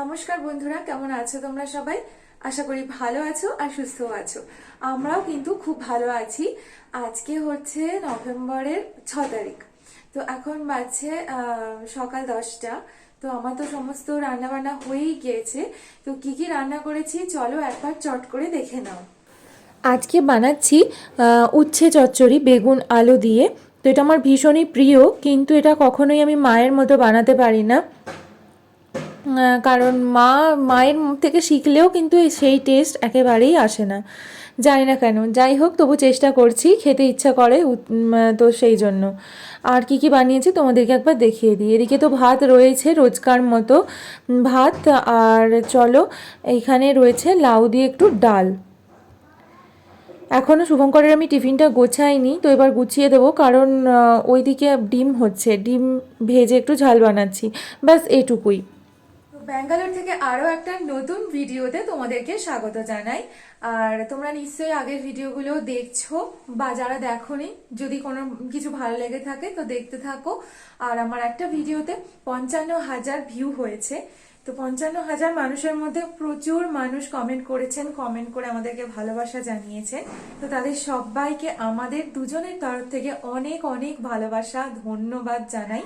নমস্কার বন্ধুরা, কেমন আছো তোমরা সবাই? আশা করি ভালো আছো আর সুস্থ আছো। আমরাও কিন্তু খুব ভালো আছি। আজকে হচ্ছে নভেম্বরের ছ তারিখ। তো এখন বাজছে সকাল দশটা। তো আমার তো সমস্ত রান্না বান্না হয়েই গিয়েছে। তো কি কি রান্না করেছি চলো একবার চট করে দেখে নাও। আজকে বানাচ্ছি উচ্ছে চচ্চড়ি, বেগুন, আলু দিয়ে। তো এটা আমার ভীষণই প্রিয়, কিন্তু এটা কখনোই আমি মায়ের মতো বানাতে পারি না। কারণ মা, মায়ের থেকে শিখলেও কিন্তু সেই টেস্ট একেবারেই আসে না। জানি না কেন। যাই হোক, তবু চেষ্টা করছি, খেতে ইচ্ছা করে তো সেই জন্য। আর কি কি বানিয়েছি তোমাদেরকে একবার দেখিয়ে দিই। এদিকে তো ভাত রয়েছে রোজকার মতো। ভাত আর চলো, এইখানে রয়েছে লাউ দিয়ে একটু ডাল। এখনও শুভঙ্করের আমি টিফিনটা গোছাইনি, তো এবার গুছিয়ে দেবো কারণ ওইদিকে ডিম হচ্ছে। ডিম ভেজে একটু ঝাল বানাচ্ছি। ব্যাস, এইটুকুই। তো ব্যাঙ্গালোর থেকে আরও একটা নতুন ভিডিওতে তোমাদেরকে স্বাগত জানাই। আর তোমরা নিশ্চয়ই আগের ভিডিওগুলো দেখছ বা যারা দেখোনি, যদি কোনো কিছু ভালো লেগে থাকে তো দেখতে থাকো। আর আমার একটা ভিডিওতে পঞ্চান্ন হাজার ভিউ হয়েছে। তো পঞ্চান্ন হাজার মানুষের মধ্যে প্রচুর মানুষ কমেন্ট করেছেন কমেন্ট করে আমাদেরকে ভালোবাসা জানিয়েছেন। তো তাদের সবাইকে আমাদের দুজনের তরফ থেকে অনেক অনেক ভালোবাসা, ধন্যবাদ জানাই।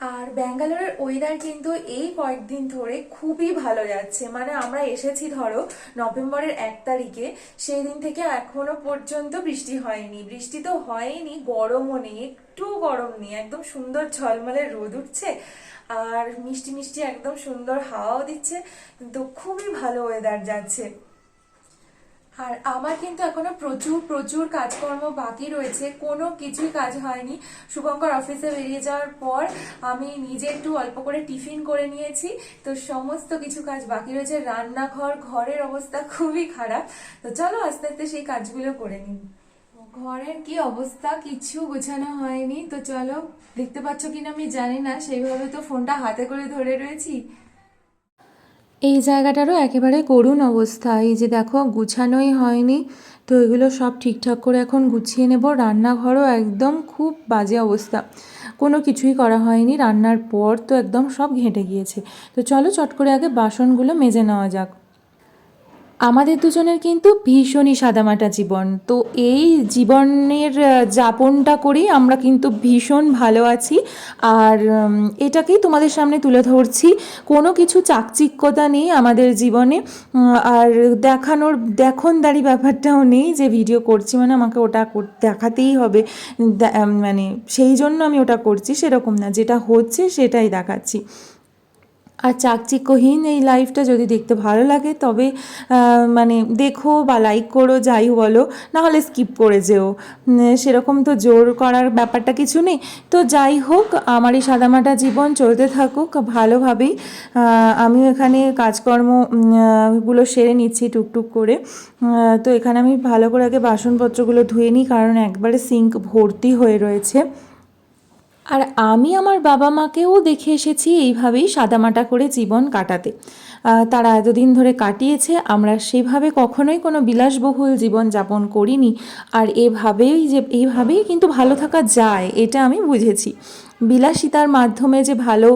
আর ব্যাঙ্গালোরের ওয়েদার কিন্তু এই কয়েকদিন ধরে খুবই ভালো যাচ্ছে। মানে আমরা এসেছি ধরো নভেম্বরের এক তারিখে সেই দিন থেকে এখনও পর্যন্ত বৃষ্টি হয়নি। বৃষ্টি তো হয়নি, গরমও নেই, একটু গরম নেই, একদম সুন্দর ঝলমলে রোদ উঠছে আর মিষ্টি মিষ্টি একদম সুন্দর হাওয়াও দিচ্ছে। কিন্তু খুবই ভালো ওয়েদার যাচ্ছে। আর আমার কিন্তু এখনও প্রচুর প্রচুর কাজকর্ম বাকি রয়েছে। কোনো কিছুই কাজ হয়নি। শুভঙ্কর অফিসে বেরিয়ে যাওয়ার পর আমি নিজে একটু অল্প করে টিফিন করে নিয়েছি। তো সমস্ত কিছু কাজ বাকি রয়েছে। রান্নাঘর, ঘরের অবস্থা খুবই খারাপ। তো চলো আস্তে আস্তে সেই কাজগুলো করে নিই। ঘরের কি অবস্থা? কিছু গোছানো হয়নি। তো চলো, দেখতে পাচ্ছ কিনা আমি জানি না। সেইভাবে তো ফোনটা হাতে করে ধরে রয়েছি। এই জায়গাটারও একেবারে করুণ অবস্থা। এই যে দেখো, গুছানোই হয়নি। তো এগুলো সব ঠিকঠাক করে এখন গুছিয়ে নেব। রান্নাঘরও একদম খুব বাজে অবস্থা। কোনো কিছুই করা হয়নি। রান্নার পর তো একদম সব ঘেঁটে গিয়েছে। তো চলো চট করে আগে বাসনগুলো মেজে নেওয়া যাক। আমাদের দুজনের কিন্তু ভীষণই সাদামাটা জীবন। তো এই জীবনের যাপনটা করেই আমরা কিন্তু ভীষণ ভালো আছি। আর এটাকেই তোমাদের সামনে তুলে ধরছি। কোনো কিছু চাকচিক্যতা নেই আমাদের জীবনে। আর দেখানোর, দেখনদারি ব্যাপারটাও নেই যে ভিডিও করছি। মানে আমাকে ওটা দেখাতেই হবে। মানে সেই জন্য আমি ওটা করছি। সেরকম না। যেটা হচ্ছে সেটাই দেখাচ্ছি। আর চাকচিক্যহীন এই লাইফটা যদি দেখতে ভালো লাগে তবে মানে দেখো বা লাইক করো যাই বলো নাহলে স্কিপ করে যেও। সেরকম তো জোর করার ব্যাপারটা কিছু নেই। তো যাই হোক আমার এই সাদামাটা জীবন চলতে থাকুক ভালোভাবেই। আমিও এখানে কাজকর্ম উম, আহ, গুলো সেরে নিচ্ছি টুকটুক করে। তো এখানে আমি ভালো করে আগে বাসনপত্রগুলো ধুয়ে নিই কারণ একবারে সিঙ্ক ভর্তি হয়ে রয়েছে। আর আমি আমার বাবা মাকেও দেখে এসেছি এইভাবেই সাদামাটা করে জীবন কাটাতে। তারা এতদিন ধরে কাটিয়েছে, আমরা সেভাবে কখনোই কোনো বিলাসবহুল জীবন যাপন করিনি। আর এভাবেই যে এইভাবেই কিন্তু ভালো থাকা যায়, এটা আমি বুঝেছি। বিলাসিতার মাধ্যমে যে ভালো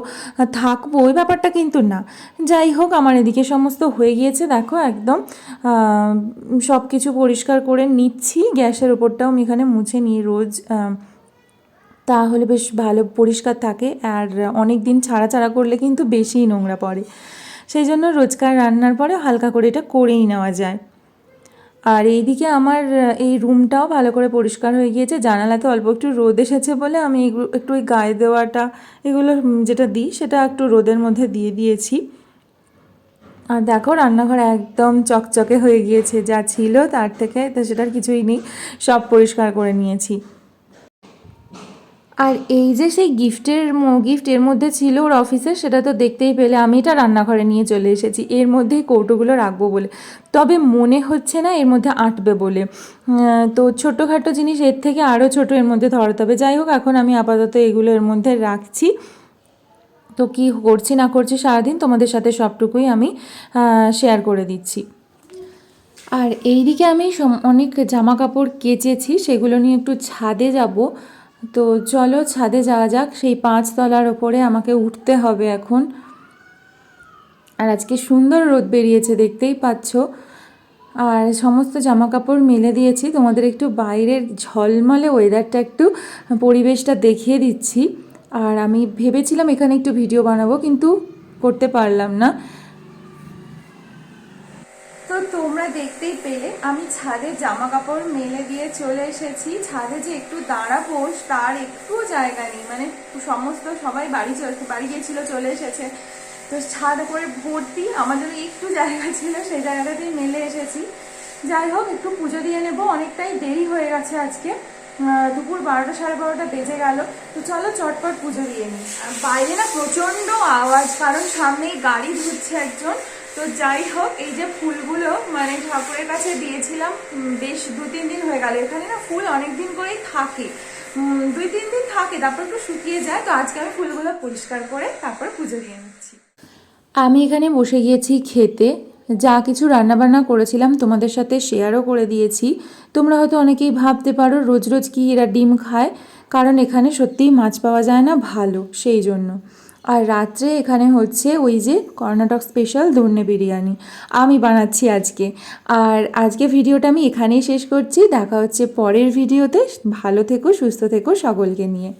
থাকব, ওই ব্যাপারটা কিন্তু না। যাই হোক, আমার এদিকে সমস্ত হয়ে গিয়েছে, দেখো একদম সব কিছু পরিষ্কার করে নিচ্ছি। গ্যাসের ওপরটাও আমি এখানে মুছে নিই রোজ তাহলে বেশ ভালো পরিষ্কার থাকে আর অনেক দিন ছাড়া ছাড়া করলে কিন্তু বেশিই নোংরা পড়ে। সেই জন্য রোজকার রান্নার পরে হালকা করে এটা করেই নেওয়া যায়। আর এইদিকে আমার, এই রুমটাও ভালো করে পরিষ্কার হয়ে গিয়েছে। জানালাতে অল্প একটু রোদ এসেছে বলে আমি একটু ওই গায়ে দেওয়াটা, এগুলো যেটা দিই সেটা একটু রোদের মধ্যে দিয়ে দিয়েছি। আর দেখো রান্নাঘর একদম চকচকে হয়ে গিয়েছে, যা ছিল তার থেকে তো সেটার কিছুই নেই। সব পরিষ্কার করে নিয়েছি। আর এই যে সেই গিফটের গিফট এর মধ্যে ছিল ওর অফিসে সেটা তো দেখতেই পেলে। আমি এটা রান্নাঘরে নিয়ে চলে এসেছি। এর মধ্যেই কৌটোগুলো রাখব বলে। তবে মনে হচ্ছে না এর মধ্যে আঁটবে বলে। তো ছোটোখাটো জিনিস এর থেকে আরও ছোটো এর মধ্যে ধরাতে হবে। যাই হোক, এখন আমি আপাতত এগুলো এর মধ্যে রাখছি। তো কি করছি না করছি সারাদিন তোমাদের সাথে সবটুকুই আমি শেয়ার করে দিচ্ছি। আর এইদিকে আমি অনেক জামা কাপড় কেচেছি। সেগুলো নিয়ে একটু ছাদে যাব। তো চলো ছাদে যাওয়া যাক। সেই পাঁচ তলার ওপরে আমাকে উঠতে হবে এখন। আর আজকে সুন্দর রোদ বেরিয়েছে, দেখতেই পাচ্ছ। আর সমস্ত জামা কাপড় মেলে দিয়েছি। তোমাদের একটু বাইরের ঝলমলে ওয়েদারটা একটু, পরিবেশটা দেখিয়ে দিচ্ছি। আর আমি ভেবেছিলাম এখানে একটু ভিডিও বানাবো, কিন্তু করতে পারলাম না। তোমরা দেখতেই পেলে, আমি ছাদে জামা কাপড় মেলে দিয়ে চলে এসেছি। ছাদে যে একটু দাঁড়াবো তার একটু জায়গা নেই। মানে সমস্ত সবাই বাড়ি চলে বাড়ি গিয়েছিল, চলে এসেছে। তো ছাদ করে ভর্তি, আমাদের একটু জায়গা ছিল, সেই জায়গাটাতেই মেলে এসেছি। যাই হোক, একটু পুজো দিয়ে নেব, অনেকটাই দেরি হয়ে গেছে আজকে। দুপুর বারোটা সাড়ে বারোটা বেজে গেল। তো চলো চটপট পুজো দিয়ে নিই। বাইরে না প্রচণ্ড আওয়াজ, কারণ সামনেই গাড়ি ধুচ্ছে একজন। তো যাই হোক, এই যে ফুলগুলো মানে ঠাকুরের কাছে দিয়েছিলাম বেশ দু, তিন দিন হয়ে গেল। এখানে না ফুল অনেক দিন করেই থাকে। দুই, তিন দিন থাকে, তারপর একটু শুকিয়ে যায়। তো আজকে আমি ফুলগুলো পরিষ্কার করে তারপর পুজো দিয়ে নিচ্ছি। আমি এখানে বসে গিয়েছি খেতে। যা কিছু রান্নাবান্না করেছিলাম তোমাদের সাথে শেয়ারও করে দিয়েছি। তোমরা হয়তো অনেকেই ভাবতে পারো, রোজ রোজ কি এরা ডিম খায়। কারণ এখানে সত্যিই মাছ পাওয়া যায় না ভালো, সেই জন্য। আর রাত্রে এখানে হচ্ছে ওই যে কর্ণাটক স্পেশাল ধন্যে বিরিয়ানি। আমি বানাচ্ছি আজকে। আর আজকে ভিডিওটা আমি এখানেই শেষ করছি। দেখা হচ্ছে পরের ভিডিওতে। ভালো থেকো, সুস্থ থেকো সকলকে নিয়ে।